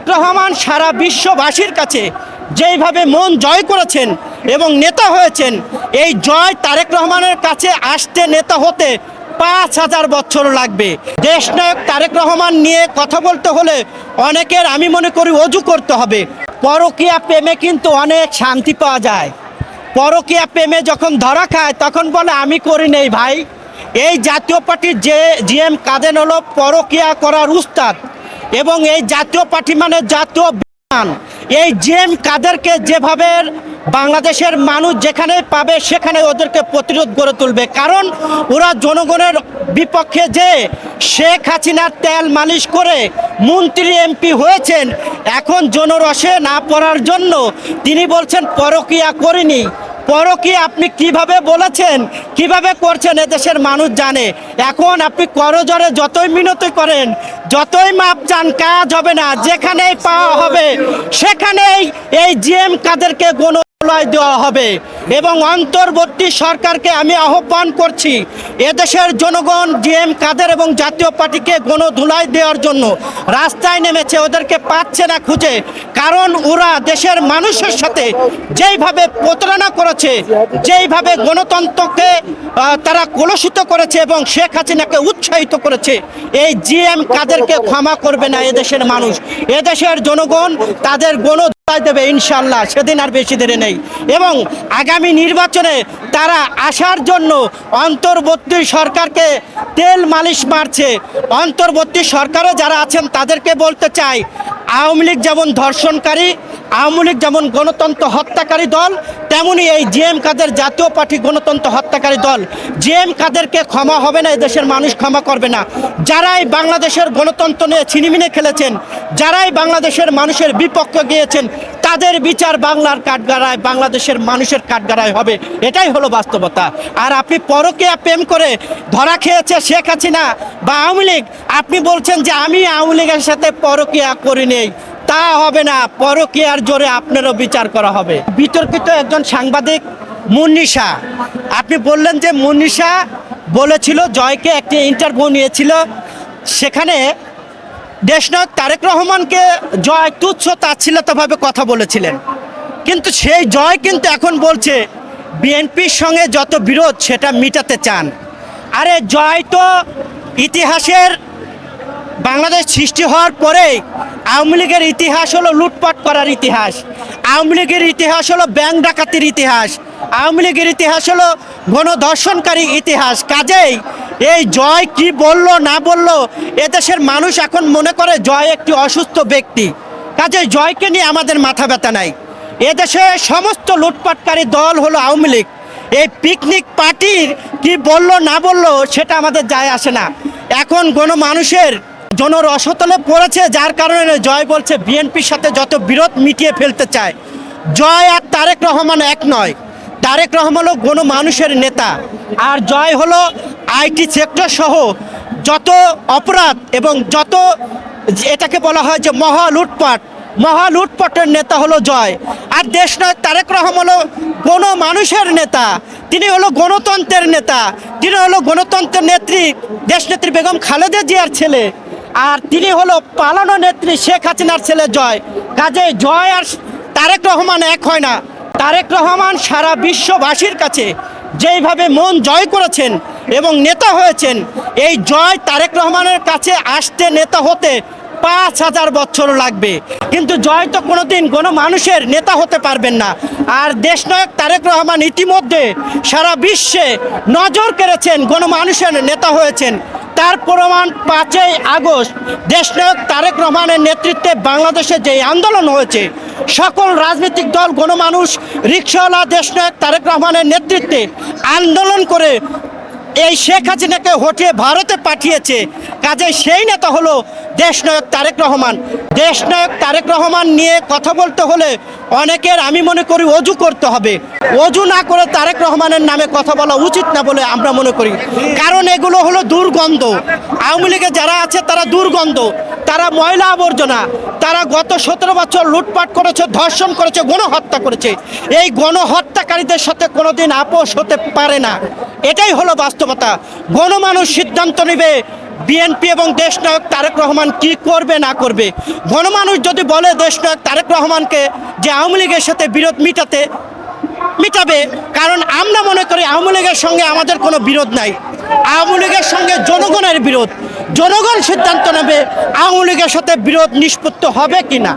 তারেক রহমান সারা বিশ্ববাসীর কাছে যেইভাবে মন জয় করেছেন এবং নেতা হয়েছেন, এই জয় তারেক রহমানের কাছে আসতে নেতা হতে পাঁচ হাজার বছর লাগবে। দেশনায়ক তারেক রহমান নিয়ে কথা বলতে হলে অনেকের আমি মনে করি অজু করতে হবে। পরকীয়া প্রেমে কিন্তু অনেক শান্তি পাওয়া যায়। পরকীয়া প্রেমে যখন ধরা খায়, তখন বলে, আমি করি নেই ভাই। এই জাতীয় পার্টির যে জিএম কাদেন হলো পরকীয়া করার উস্তাদ। এবং এই জাতীয় পার্টি মানে জাতীয় বিমান এই জিএম কাদেরকে যেভাবে বাংলাদেশের মানুষ যেখানে পাবে, সেখানে ওদেরকে প্রতিরোধ গড়ে তুলবে। কারণ ওরা জনগণের বিপক্ষে যে শেখ হাসিনার তেল মালিশ করে মন্ত্রী, এমপি হয়েছেন, এখন জনরসে না পড়ার জন্য তিনি বলছেন, পরকীয়া করিনি। পরকী আপনি কীভাবে বলেছেন, কীভাবে করছেন দেশের মানুষ জানে। এখন আপনি করজরে যতই মিনতি করেন, যতই মাপ চান, কাজ হবে না, যেখানেই পাওয়া হবে, সেখানেই এই জিএম কাদেরকে গণ লয় দেওয়া হবে এবং অন্তর্বর্তী সরকারকে আমি আহ্বান করছি এদেশের জনগণ জিএম কাদের এবং জাতীয় পার্টিকে গণধুলাই দেওয়ার জন্য। রাস্তায় নেমেছে, ওদেরকে পাচ্ছে না খুঁজে। কারণ ওরা দেশের মানুষের সাথে যেইভাবে প্রতারণা করেছে, যেইভাবে গণতন্ত্রকে তারা কলুষিত করেছে এবং শেখ হাসিনাকে উৎসাহিত করেছে, এই জিএম কাদেরকে ক্ষমা করবে না এদেশের মানুষ। এদেশের জনগণ তাদের গণ তাই দেবে ইনশাল্লাহ সেদিন আর বেশি দেরি নেই। এবং আগামী নির্বাচনে তারা আসার জন্য অন্তর্বর্তী সরকারকে তেল মালিশ মারছে। অন্তর্বর্তী সরকারও যারা আছেন তাদেরকে বলতে চাই, আওয়ামী লীগ যেমন ধর্ষণকারী আওয়ামী লীগ যেমন গণতন্ত্র হত্যাকারী দল, তেমনি এই জিএম কাদের জাতীয় পার্টি গণতন্ত্র হত্যাকারী দল। জিএম কাদেরকে ক্ষমা হবে না এই দেশের মানুষ ক্ষমা করবে না। যারাই বাংলাদেশের গণতন্ত্র নিয়ে ছিনিমিনে খেলেছেন, যারাই বাংলাদেশের মানুষের বিপক্ষে গিয়েছেন, তাদের বিচার বাংলার কাঠগাড়ায়, বাংলাদেশের মানুষের কাঠগাড়ায় হবে। এটাই হলো বাস্তবতা। আর আপনি পরকীয়া প্রেম করে ধরা খেয়েছে শেখ হাসিনা বা আওয়ামী লীগ, আপনি বলছেন যে আমি আওয়ামী লীগের সাথে পরকীয়া করি নেই। তা হবে না, পরকীয়ার জোরে আপনারও বিচার করা হবে। বিতর্কিত একজন সাংবাদিক মুন্নিশা আপনি বললেন যে মুন্নিশা বলেছিল, জয়কে একটি ইন্টারভিউ নিয়েছিল। সেখানে দেশনায়ক তারেক রহমানকে জয় তুচ্ছ তাচ্ছিল্যতভাবে কথা বলেছিলেন। কিন্তু সেই জয় কিন্তু এখন বলছে, বিএনপির সঙ্গে যত বিরোধ সেটা মিটাতে চান। আরে জয় তো ইতিহাসের বাংলাদেশ সৃষ্টি হওয়ার পরে আওয়ামী লীগের ইতিহাস হলো লুটপাট করার ইতিহাস। আওয়ামী লীগের ইতিহাস হলো ব্যাংক ডাকাতির ইতিহাস। আওয়ামী লীগের ইতিহাস হলো গণধর্ষণকারী ইতিহাস। কাজেই এই জয় কি বলল, না বলল, এদেশের মানুষ এখন মনে করে জয় একটি অসুস্থ ব্যক্তি। কাজে জয়কে নিয়ে আমাদের মাথা ব্যথা নাই। এদেশে সমস্ত লুটপাটকারী দল হলো আওয়ামী লীগ। এই পিকনিক পার্টির কি বলল, না বলল, সেটা আমাদের যায় আসে না। এখন গণমানুষের জনরসতলে পড়েছে, যার কারণে জয় বলছে বিএনপির সাথে যত বিরোধ মিটিয়ে ফেলতে চায়। জয় আর তারেক রহমান এক নয়। তারেক রহমান হলো কোনো মানুষের নেতা। আর জয় হলো আইটি সেক্টর সহ যত অপরাধ এবং যত এটাকে বলা হয় যে মহা লুটপাট, মহা লুটপাটের নেতা হলো জয়। আর দেশ নয়, তারেক রহমান হলো কোনো মানুষের নেতা। তিনি হলো গণতন্ত্রের নেতা। তিনি হলো গণতন্ত্রের নেত্রী দেশনেত্রী বেগম খালেদা জিয়ার ছেলে। আর তিনি হলো পালানো নেত্রী শেখ হাসিনার ছেলে জয়। কাজে জয় আর তারেক রহমান এক হয় না। তারেক রহমান সারা বিশ্ববাসীর কাছে যেইভাবে মন জয় করেছেন এবং নেতা হয়েছেন, এই জয় তারেক রহমানের কাছে আসতে নেতা হতে পাঁচ হাজার বছর লাগবে। কিন্তু জয় তো কোনোদিন কোনো মানুষের নেতা হতে পারবেন না। আর দেশনায়ক তারেক রহমান ইতিমধ্যে সারা বিশ্বে নজর কেড়েছেন গণমানুষের নেতা হয়েছেন। তার প্রমাণ পাঁচই আগস্ট। দেশনায়ক তারেক রহমানের নেতৃত্বে বাংলাদেশে যে আন্দোলন হয়েছে, সকল রাজনৈতিক দল, গণমানুষ, রিক্সাওয়ালা, দেশনায়ক তারেক রহমানের নেতৃত্বে আন্দোলন করে এই শেখ হাসিনাকে হটিয়ে ভারতে পাঠিয়েছে। কাজে সেই নেতা হলো দেশনায়ক তারেক রহমান। দেশনায়ক তারেক রহমান নিয়ে কথা বলতে হলে অনেকের আমি মনে করি অজু করতে হবে। অজু না করে তারেক রহমানের নামে কথা বলা উচিত না বলে আমরা মনে করি। কারণ এগুলো হলো দুর্গন্ধ। আওয়ামী লীগে যারা আছে তারা দুর্গন্ধ। তারা ময়লা আবর্জনা। তারা গত সতেরো বছর লুটপাট করেছে, ধর্ষণ করেছে, গণহত্যা করেছে। এই গণহত্যাকারীদের সাথে কোনোদিন আপোষ হতে পারে না। এটাই হলো বাস্তবতা। গণমানুষ সিদ্ধান্ত নেবে বিএনপি এবং দেশ নায়ক তারেক রহমান কি করবে, না করবে? গণমানুষ যদি বলে দেশ নায়ক তারেক রহমানকে যে আওয়ামী লীগের সাথে বিরোধ মিটাতে, মিটাবে, কারণ আমরা মনে করি আওয়ামী লীগের সঙ্গে আমাদের কোনো বিরোধ নাই। আওয়ামী লীগের সঙ্গে জনগণের বিরোধ। জনগণ সিদ্ধান্ত নেবে আওয়ামী লীগের সাথে বিরোধ নিষ্পত্তি হবে কি না